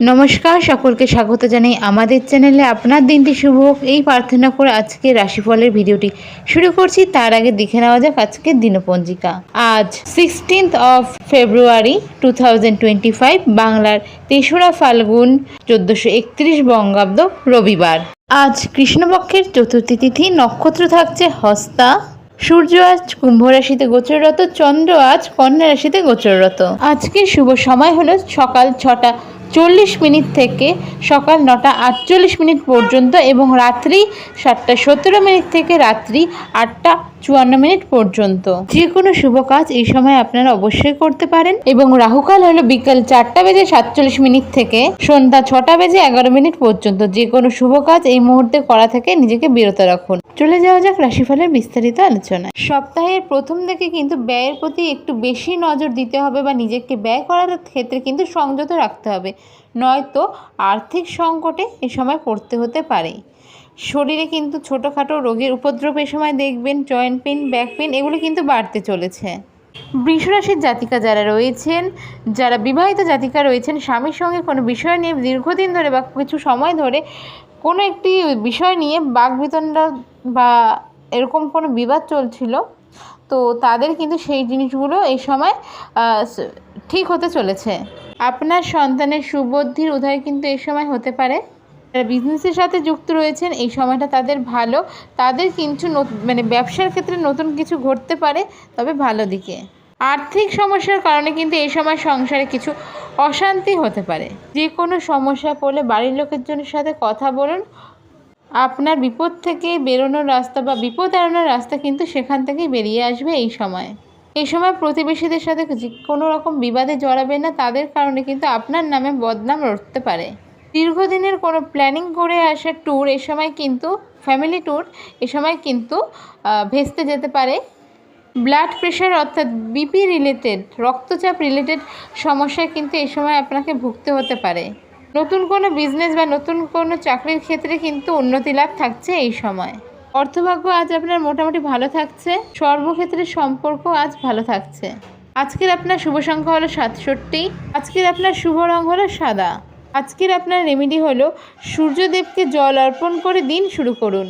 নমস্কার, সকলকে স্বাগত জানাই আমাদের চ্যানেলে। আপনার দিনটি শুভ হোক। এই প্রার্থনা করে আজকে রাশিফলের ভিডিওটি শুরু করছি। তার আগে দেখে নেওয়া যাক আজকের দিনপঞ্জিকা। আজ সিক্সটিন্থ অফ ফেব্রুয়ারি টু বাংলার তেসরা ফাল্গুন চোদ্দোশো একত্রিশ বঙ্গাব্দ রবিবার। আজ কৃষ্ণপক্ষের চতুর্থী তিথি, নক্ষত্র থাকছে হস্তা। সূর্য আজ কুম্ভ রাশিতে গোচররত, চন্দ্র আজ কন্যা রাশিতে গোচররত। আজকের শুভ সময় হলো সকাল ছটা চল্লিশ মিনিট থেকে সকাল নটা আটচল্লিশ মিনিট পর্যন্ত এবং রাত্রি সাতটা সতেরো মিনিট থেকে রাত্রি আটটা চুয়ান্ন মিনিট পর্যন্ত। যে কোনো শুভ কাজ এই সময় আপনারা অবশ্যই করতে পারেন। এবং রাহুকাল হলো বিকাল চারটা বেজে সাতচল্লিশ মিনিট থেকে সন্ধ্যা ছটা বেজে এগারো মিনিট পর্যন্ত। যে কোনো শুভ কাজ এই মুহূর্তে করা থেকে নিজেকে বিরত রাখুন। চলে যাওয়া যাক রাশিফলের বিস্তারিত আলোচনা। সপ্তাহের প্রথম দিকে কিন্তু ব্যয়ের প্রতি একটু বেশি নজর দিতে হবে বা নিজেকে ব্যয় করার ক্ষেত্রে কিন্তু সংযত রাখতে হবে। নয়তো আর্থিক সংকটে এ সময় পড়তে হতে পারে। শরীরে কিন্তু ছোটোখাটো রোগের উপদ্রব এ সময় দেখবেন, জয়েন্ট পেন ব্যাক পেন এগুলো কিন্তু বাড়তে চলেছে। বৃষরাশির জাতিকা যারা রয়েছেন, যারা বিবাহিত জাতিকা রয়েছেন, স্বামীর সঙ্গে কোনো বিষয় নিয়ে দীর্ঘদিন ধরে বা কিছু সময় ধরে কোনো একটি বিষয় নিয়ে বাকবিতণ্ডা বা এরকম কোনো বিবাদ চলছিল, তো তাদের কিন্তু সেই জিনিসগুলো এই সময় ঠিক হতে চলেছে। আপনার সন্তানের সুবুদ্ধির উদয় কিন্তু এই সময় হতে পারে। যারা বিজনেসের সাথে যুক্ত রয়েছেন, এই সময়টা তাদের ভালো। তাদের কিন্তু নত- মানে ব্যবসার ক্ষেত্রে নতুন কিছু ঘটতে পারে, তবে ভালো দিকে। আর্থিক সমস্যার কারণে কিন্তু এই সময় সংসারে কিছু অশান্তি হতে পারে। যে কোনো সমস্যা পড়লে বাড়ির লোকের জন্য সাথে কথা বলুন। আপনার বিপদ থেকে বেরোনোর রাস্তা বা বিপদ এড়ানোর রাস্তা কিন্তু সেখান থেকেই বেরিয়ে আসবে এই সময়। এই সময় প্রতিবেশীদের সাথে কোনো রকম বিবাদে জড়াবেন না, তাদের কারণে কিন্তু আপনার নামে বদনাম রটতে পারে। দীর্ঘদিনের কোনো প্ল্যানিং করে আসা ট্যুর এ সময় কিন্তু ফ্যামিলি ট্যুর এ সময় কিন্তু ভেস্তে যেতে পারে। ব্লাড প্রেশার অর্থাৎ বিপি রিলেটেড রক্তচাপ রিলেটেড সমস্যায় কিন্তু এ সময় আপনাকে ভুগতে হতে পারে। নতুন কোনো বিজনেস বা নতুন কোনো চাকরির ক্ষেত্রে কিন্তু উন্নতি লাভ থাকছে এই সময়। অর্থভাগ্য আজ আপনার মোটামুটি ভালো থাকছে, সর্বক্ষেত্রে সম্পর্ক আজ ভালো থাকছে। আজকের আপনার শুভ সংখ্যা হলো সাতষট্টি, আজকের আপনার শুভ রং হলো সাদা। আজকের আপনার রেমেডি হলো সূর্যদেবকে জল অর্পণ করে দিন শুরু করুন।